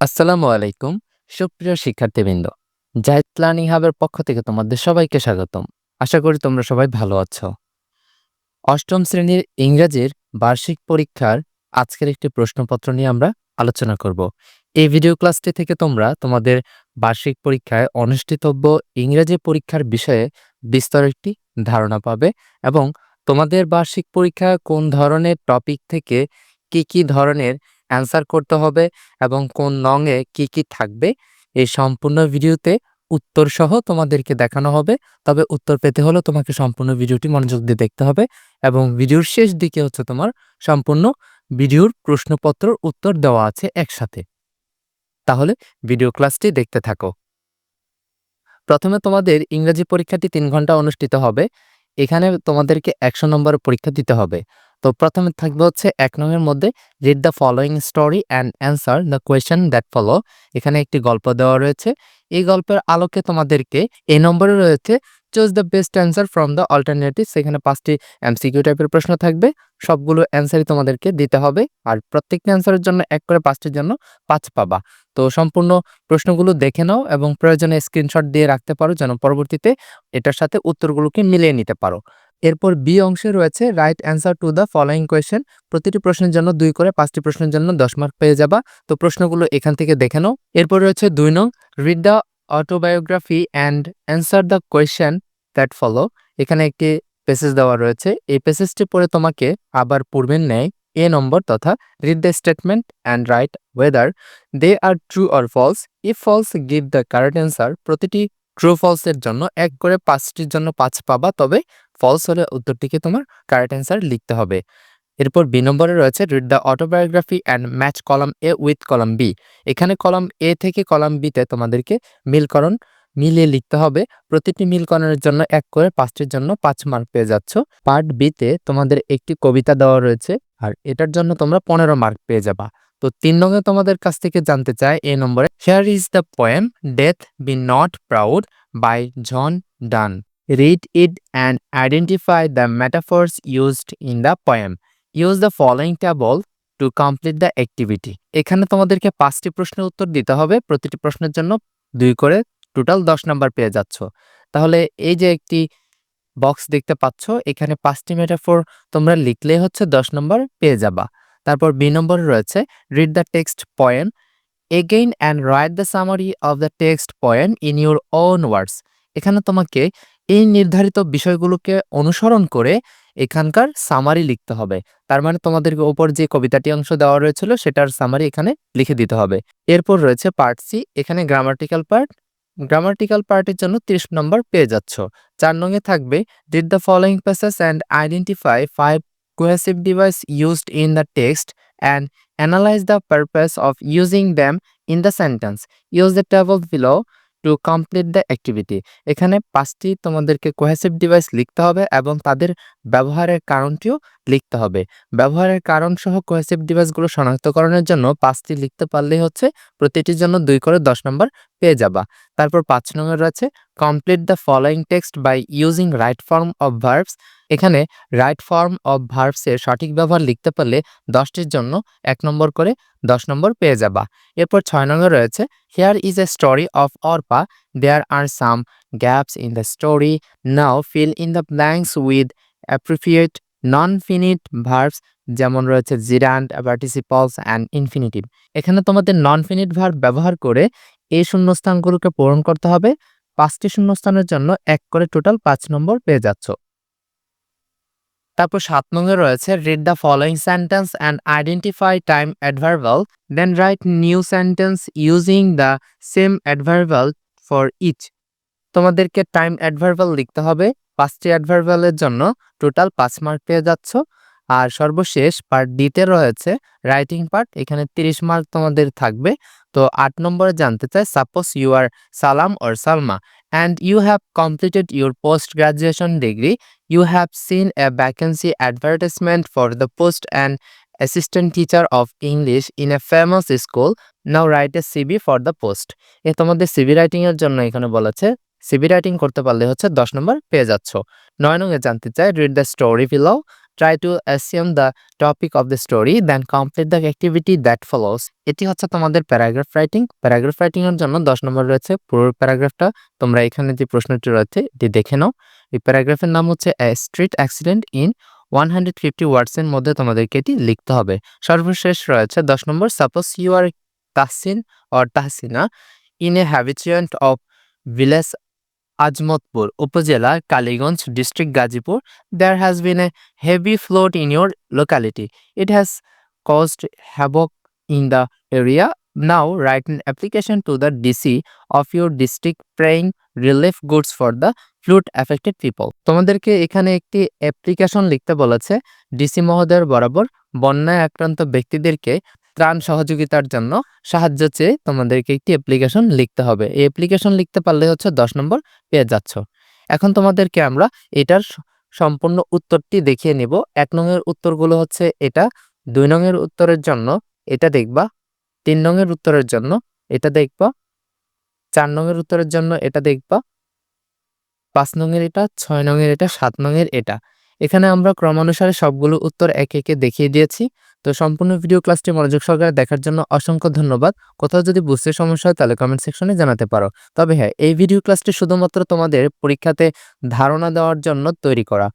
আসসালামু আলাইকুম, সুপ্রিয় শিক্ষার্থীবৃন্দ। জাহিদ প্ল্যানিং হাবের পক্ষ থেকে তোমাদের সবাইকে স্বাগতম। আশা করি তোমরা সবাই ভালো আছো। অষ্টম শ্রেণির ইংরেজির বার্ষিক পরীক্ষার আজকের একটি প্রশ্নপত্র নিয়ে আমরা আলোচনা করব। এই ভিডিও ক্লাসটি থেকে তোমরা তোমাদের বার্ষিক পরীক্ষায় অনুষ্ঠিতব্য ইংরেজি পরীক্ষার বিষয়ে বিস্তর একটি ধারণা পাবে এবং তোমাদের বার্ষিক পরীক্ষা কোন ধরনের টপিক থেকে কি কি ধরনের অ্যান্সার করতে হবে এবং কোন নংয়ে কি কি থাকবে, এই সম্পূর্ণ ভিডিওতে উত্তর সহ তোমাদেরকে দেখানো হবে। তবে উত্তর পেতে হলে তোমাকে সম্পূর্ণ ভিডিওটি মনোযোগ দিয়ে দেখতে হবে এবং ভিডিওর শেষ দিকে হচ্ছে তোমার সম্পূর্ণ ভিডিওর প্রশ্নপত্রর উত্তর দেওয়া আছে একসাথে। তাহলে ভিডিও ক্লাসটি দেখতে থাকো। প্রথমে তোমাদের ইংরেজি পরীক্ষাটি তিন ঘণ্টা অনুষ্ঠিত হবে। এখানে তোমাদেরকে একশো নম্বর পরীক্ষা দিতে হবে। তো প্রথমে থাকবে হচ্ছে এক নংয়ের মধ্যে read the following story and answer the question that follow এখানে একটি গল্প দেওয়া রয়েছে। এই গল্পের আলোকে তোমাদেরকে এই নম্বরে রয়েছে choose the best answer from the alternative সেখানে পাঁচটি এমসিকিউ টাইপের প্রশ্ন থাকবে। সবগুলো অ্যান্সারই তোমাদেরকে দিতে হবে। আর প্রত্যেকটি অ্যান্সারের জন্য এক করে পাঁচটির জন্য পাঁচ পাবা। তো সম্পূর্ণ প্রশ্নগুলো দেখে নাও এবং প্রয়োজনে স্ক্রিনশট দিয়ে রাখতে পারো, যেন পরবর্তীতে এটার সাথে উত্তরগুলোকে মিলিয়ে নিতে পারো। এরপর বি অংশে রয়েছে write answer to the following question প্রতিটি প্রশ্নের জন্য দুই করে পাঁচটি প্রশ্নের জন্য দশ মার্ক পেয়ে যাবা। তো প্রশ্নগুলো এখান থেকে দেখে নাও। এরপর রয়েছে দুই নং read the autobiography and answer the question that follow এখানে একটি পেসেজ দেওয়া রয়েছে। এই পেসেজটি পড়ে তোমাকে আবার পূর্বের ন্যায় এ নম্বর তথা read the statement and write whether they are true or false if false give the correct answer প্রতিটি ট্রু ফলসের জন্য এক করে পাঁচটির জন্য পাঁচ পাবা, তবে ফলস হলে উত্তরটিকে তোমার কারেক্ট অ্যান্সার লিখতে হবে। এরপর বি নম্বরে রয়েছে read the autobiography and match column A with column B এখানে কলাম এ থেকে কলাম বিতে তোমাদেরকে মিলকরণ মিলিয়ে লিখতে হবে। প্রতিটি মিলকরণের জন্য এক করে পাঁচটির জন্য পাঁচ মার্ক পেয়ে যাচ্ছ। পার্ট বিতে তোমাদের একটি কবিতা দেওয়া রয়েছে, আর এটার জন্য তোমরা পনেরো মার্ক পেয়ে যাবা। তো তিন নম্বরে তোমাদের কাছ থেকে জানতে চাই এই নম্বরে here is the poem death be not proud by John Donne read it and identify the metaphors used in the poem use the following table to complete the activity এখানে তোমাদেরকে পাঁচটি প্রশ্নের উত্তর দিতে হবে, প্রতিটি প্রশ্নের জন্য দুই করে টোটাল দশ নাম্বার পেয়ে যাচ্ছ। তাহলে এই যে একটি বক্স দেখতে পাচ্ছ, এখানে পাঁচটি মেটাফোর তোমরা লিখলে হচ্ছে দশ নম্বর পেয়ে যাবা। তারপর বি নম্বরে রয়েছে read the text poem again and write the summary of the text poem in your own words এখানে তোমাকে এই নির্ধারিত বিষয়গুলোকে অনুসরণ করে এখানকার সামারি লিখতে হবে। তার মানে তোমাদেরকে ওপর যে কবিতাটি অংশ দেওয়া রয়েছিল, সেটার সামারি এখানে লিখে দিতে হবে। এরপর রয়েছে পার্ট সি এখানে গ্রামাটিক্যাল পার্ট গ্রামাটিক্যাল পার্টের জন্য ৩০ নম্বর পেয়ে যাচ্ছ। চার নঙে থাকবে did the following passage and identify five cohesive device used in the text and analyze the purpose of using them in the sentence use the table below to complete the activity এখানে পাঁচটি তোমাদেরকে cohesive device লিখতে হবে এবং তাদের ব্যবহারের কারণটিও লিখতে হবে। ব্যবহারের কারণ সহ কোহেসিভ ডিভাইসগুলো শনাক্তকরণের জন্য পাঁচটি লিখতে পারলেই হচ্ছে প্রতিটির জন্য দুই করে দশ নম্বর পেয়ে যাবা। তারপর পাঁচ নম্বর রয়েছে complete the following text by using right form of verbs এখানে রাইট ফর্ম অফ ভার্বসের সঠিক ব্যবহার লিখতে পারলে দশটির জন্য এক নম্বর করে দশ নম্বর পেয়ে যাবা। এরপর ছয় নম্বর রয়েছে here is a story of Arpa. There are some gaps in the story now fill in the blanks with appropriate non finite verbs যেমন রয়েছে জিরান্ড পার্টিসিপলস অ্যান্ড ইনফিনিটিভ এখানে তোমাদের নন ফিনিট ভার্ব ব্যবহার করে এই শূন্যস্থানগুলোকে পূরণ করতে হবে। পাঁচটি শূন্যস্থানের জন্য এক করে টোটাল পাঁচ নম্বর পেয়ে যাচ্ছ। তারপর সাত নম্বরে রয়েছে read the following sentence and identify time adverbial then write new sentence using the same adverbial for each তোমাদেরকে টাইম অ্যাডভার্বাল লিখতে হবে। পাঁচটি অ্যাডভার্বালের জন্য টোটাল পাঁচ মার্ক পেয়ে যাচ্ছ। আর সর্বশেষ পার্ট ডিতে রয়েছে রাইটিং পার্ট এখানে তিরিশ মার্ক তোমাদের থাকবে। তো আট নম্বরে জানতে চাই suppose you are Salam or Salma and you have completed your post graduation degree you have seen a vacancy advertisement for the post and assistant teacher of English in a famous school now write a CV for the post এ তোমাদের CV writing এর জন্য এখানে বলেছে CB writing করতে পারলে হচ্ছে দশ নম্বর পেয়ে যাচ্ছ। নয় নঙ্গে জানতে চাই read the story below try to assume the topic of the story then complete the activity that follows এটি হচ্ছে তোমাদের প্যারাগ্রাফ রাইটিং প্যারাগ্রাফ রাইটিং এর জন্য দশ নম্বর রয়েছে পুরো প্যারাগ্রাফটা তোমরা এখানে যে প্রশ্নটি রয়েছে, এটি দেখে নাও। এই প্যারাগ্রাফের নাম হচ্ছে a street accident in one hundred fifty ওয়ার্ডসের মধ্যে তোমাদেরকে এটি লিখতে হবে। সর্বশেষ রয়েছে দশ নম্বর suppose you are Tahsin or Tahsina in a habitant of village Azmatpur upazila Kaliganj district Gazipur. There has been a heavy flood in your locality it has caused havoc in the area now write an application to the DC of your district praying relief goods for the flood affected people তোমাদেরকে এখানে একটি application লিখতে বলেছে। DC মহোদয়ের বরাবর বন্যায় আক্রান্ত ব্যক্তিদেরকে ত্রাণ সহযোগিতার জন্য সাহায্য চেয়ে তোমাদেরকে একটি অ্যাপ্লিকেশন লিখতে হবে। এই অ্যাপ্লিকেশন লিখতে পারলে হচ্ছে দশ নম্বর পেয়ে যাচ্ছ। এখন তোমাদেরকে আমরা এটার সম্পূর্ণ উত্তরটি দেখিয়ে নিব। এক নংয়ের উত্তরগুলো হচ্ছে এটা, দুই নংয়ের উত্তরের জন্য এটা দেখবা, তিন নংয়ের উত্তরের জন্য এটা দেখবা, চার নংয়ের উত্তরের জন্য এটা দেখবা, পাঁচ নংয়ের এটা, ছয় নংয়ের এটা, সাত নংয়ের এটা। এখানে আমরা ক্রমানুসারে সবগুলো উত্তর একে একে দেখিয়ে দিয়েছি। তো সম্পূর্ণ ভিডিও ক্লাসটি মনোযোগ সহকারে দেখার জন্য অসংখ্য ধন্যবাদ। কোথাও যদি বুঝতে সমস্যা হয় তাহলে কমেন্ট সেকশনে জানাতে পারো। তবে হ্যাঁ এই ভিডিও ক্লাসটি শুধুমাত্র তোমাদের পরীক্ষাতে ধারণা দেওয়ার জন্য তৈরি করা।